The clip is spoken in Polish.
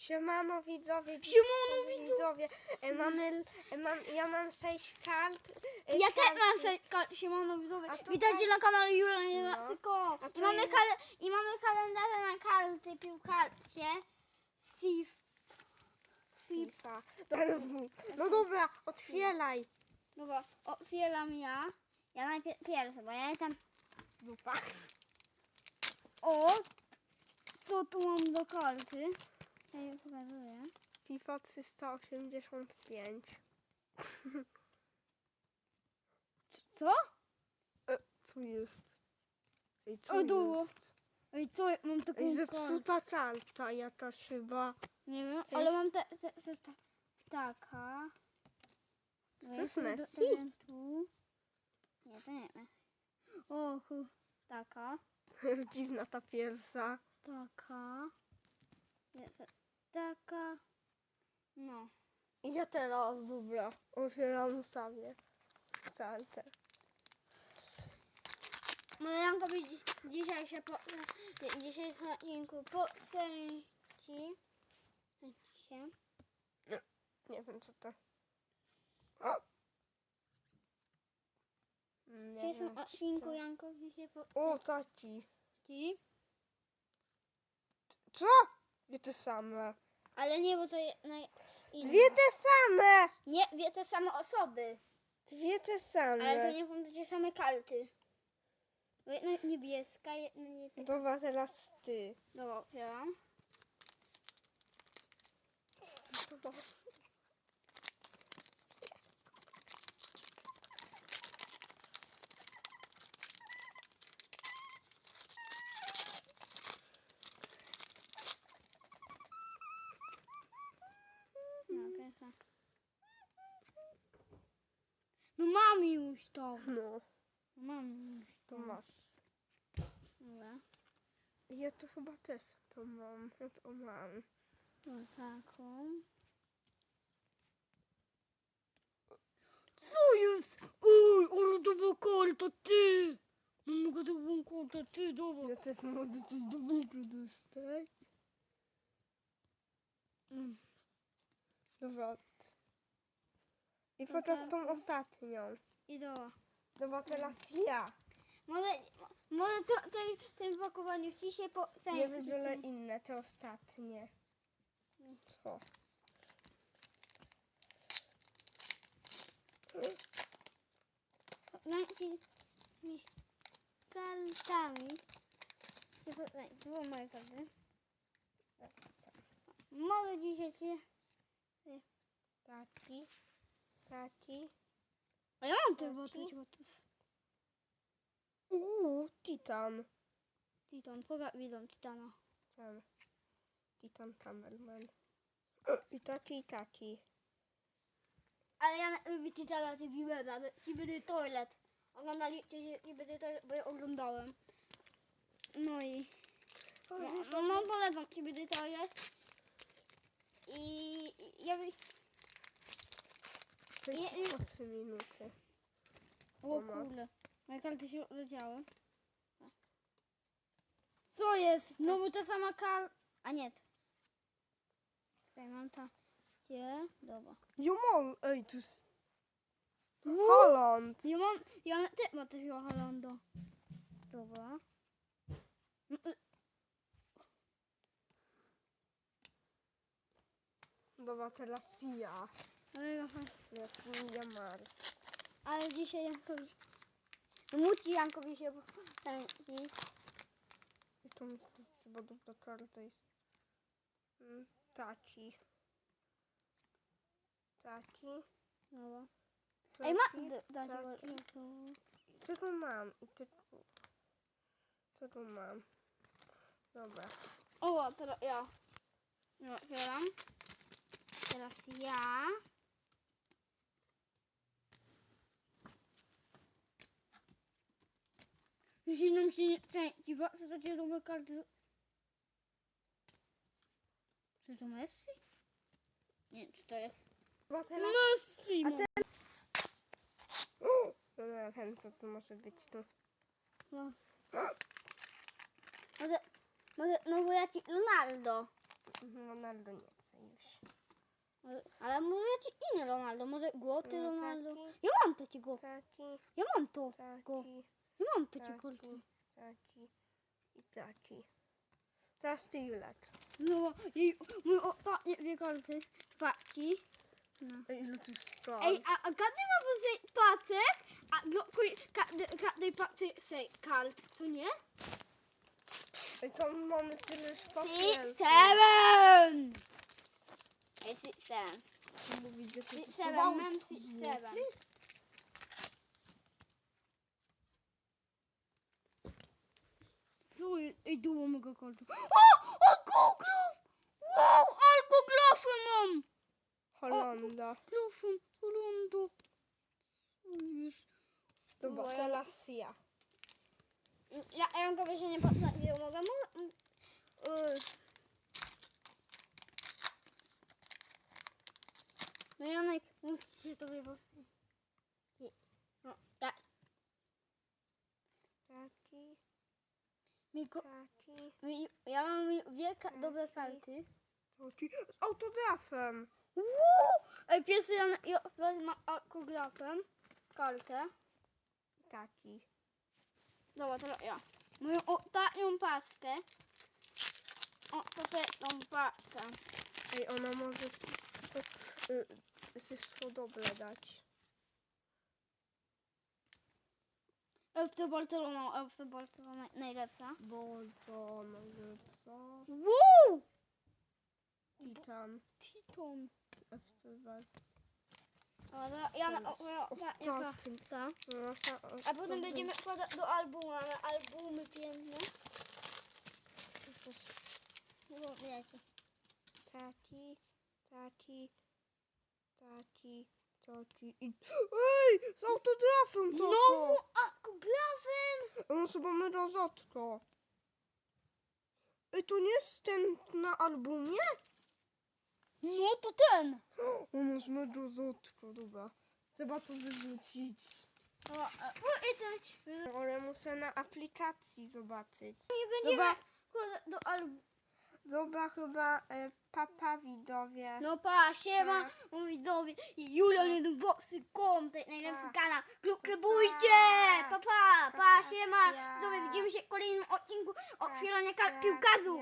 Siemano widzowie. Siemano widzowie. E, mamy, e, mam, ja mam sześć kart. e, Ja też karty. mam ka- siemano widzowie. A tutaj- Witajcie na kanale Jula nie No. A I mamy, I mamy kalendarze na karty piłkarcie. Sif. Sif. Pipa. No dobra, otwieraj. Dobra, otwieram ja. Ja najpierw pierwszy, bo ja jestem. Dupa. O! Co tu mam do karty? Ja je pokazuję. FIFA 385. Co? E, co jest? Ej, co O, było. jest? Ej, co? Mam taką Ej, kartę. zepsuta karta jakaś chyba. Nie wiem, ale jest- mam te, te, te, te, taka. To No jest sobie do- Messi? dodam Tu. Nie, to nie Messi. O, chu, taka, Dziwna ta piersa. taka. Taka. No. I ja teraz, dobra, otwieram sobie kartę. No Jankowi dzi- dzisiaj się po... nie, Dzisiaj w odcinku po części... się. Nie wiem co to. O! Nie pierwszym wiem, odcinku. Jankowi się po O, taki. części. Co? Dwie te same. Ale nie, bo to jest na inne. Dwie te same! Nie, wie te same osoby. Dwie te same. Ale to nie są takie same karty. Bo jedna jest niebieska, jedna nie. Dobra, teraz ty. Dobra, otwieram. No, No, Mam już to to. masz. Dobra. Ja to chyba też to mam. Ja to mam. No taką. Co jest? Oj, ale to była karta, ty! No mogę to była karta, ty, dobra. Ja też mogę coś dobrego dostać. Mm. Dobra. I pokaż tą ostatnią. I dobra. Dobra, teraz ja. Może, może to, tej, tym pakowaniu ci się po... Nie wybierę inne, te ostatnie. O. Znaczy, mi kartami. Były moje karty. Może dzisiaj się... Taki. Taki. A ja mam te Taki. boty, botów. Uuu, Titan. Titan, poga widzą Titana. Ten. Titan Cameraman. O, I taki, i taki. Ale ja lubię Titana, ty Bibera, będę toilet. Oglądaliście ty będę toilet, bo ja oglądałem. No i... No, no, no polecam ci będę toilet. I... i ja by... To jest i- po 3 minuty. O kurde, moje karty się leciały. Co jest? Znowu ta sama kar... A nie. Tutaj mam ta... Gdzie? Dobra. Jo mam, ej, tu jest Holland. Ja mam... Ja mam... Ty ma też Holanda. Dobra. No, y, Dobra, teraz ja. Ale, ja- mam. ale dzisiaj Jankowi... No musi Jankowi się... Ten, i, to mi tu chyba dobra karta jest. Mm, Taki. Taki. dobra. taki. Ej, ma... Da, Co tu mam? I ty tu. Co tu mam? Dobra. O, teraz ja. No, otwieram. Teraz ja. Nie kręci, bo co takie dobre karty. Czy to Messi? Nie, czy to jest... Messi! A mam. te- No nie wiem, co to może być tu. No. Może, może, no bo ja ci... Ronaldo. Ronaldo nie chce już. Ale- może jakiś inny Ronaldo, może głoty No, Ronaldo. taki. Ja mam takiego. Taki, Ja mam to. Go. taki, Ja mam takie taki, taki i taki. Teraz ty, Julek. No, jej, mój ostatnie dwie karty. Paczki. No. Ej, Ile tu jest stron? Ej, a, a każdy ma po sobie pacek, a do, kuj- każdy, każdy pacek sobie kart, to nie? Ej, to mamy tyle Six, szpachel. seven! Ej, six, seven. Że to Six, jest seven, mam six, seven. Jest? Ej, mego kartu. O! Alkoglów! Wow, alkoglofy mam! Holanda. Glofem, Holando. Co jest? Dobra, Bo ja- teraz ja. Ja, ja mam że nie nie mogę. Mo- y. No Janek, musisz się tobie po... No, tak. Taki, Miko, taki, mi, ja mam dwie ka- dobre karty. taki. Z autografem. Uuu! Ej, pierwszy Janek, ja wezmę autografem kartę. Taki. Dobra, teraz ja. Moją ostatnią paskę. Ostatnią paskę. Ej, ona może systro, y, systro dobre dać. FC Barcelona, FC Barcelona najlepsza. Bo to może co? Wow! Titan. Titon. FC Wal. Ale ja na ostatni. tak. No, A potem będziemy wkładać do albumu, mamy albumy piękne. Wiecie. Taki, taki, taki, taki i... Ej! Z autografem to Znowu autografem! On chyba my rozotko. Ej, to nie jest ten na albumie? No to ten. On jest my rozotko, dobra. Trzeba to wyrzucić. O, o, i ten. Ale muszę na aplikacji zobaczyć. Nie będziemy Dobra, do albumu. Dobra chyba e, papa widowie. No pa, siema, Tak. mój widzowie. I Julia jeden boksy kontent, najlepszy Tak. kanał. Klubujcie! Pa, pa, pa, Tak, siema. ja. Widzowie, widzimy się w kolejnym odcinku Tak, otwierania kart piłkarzów.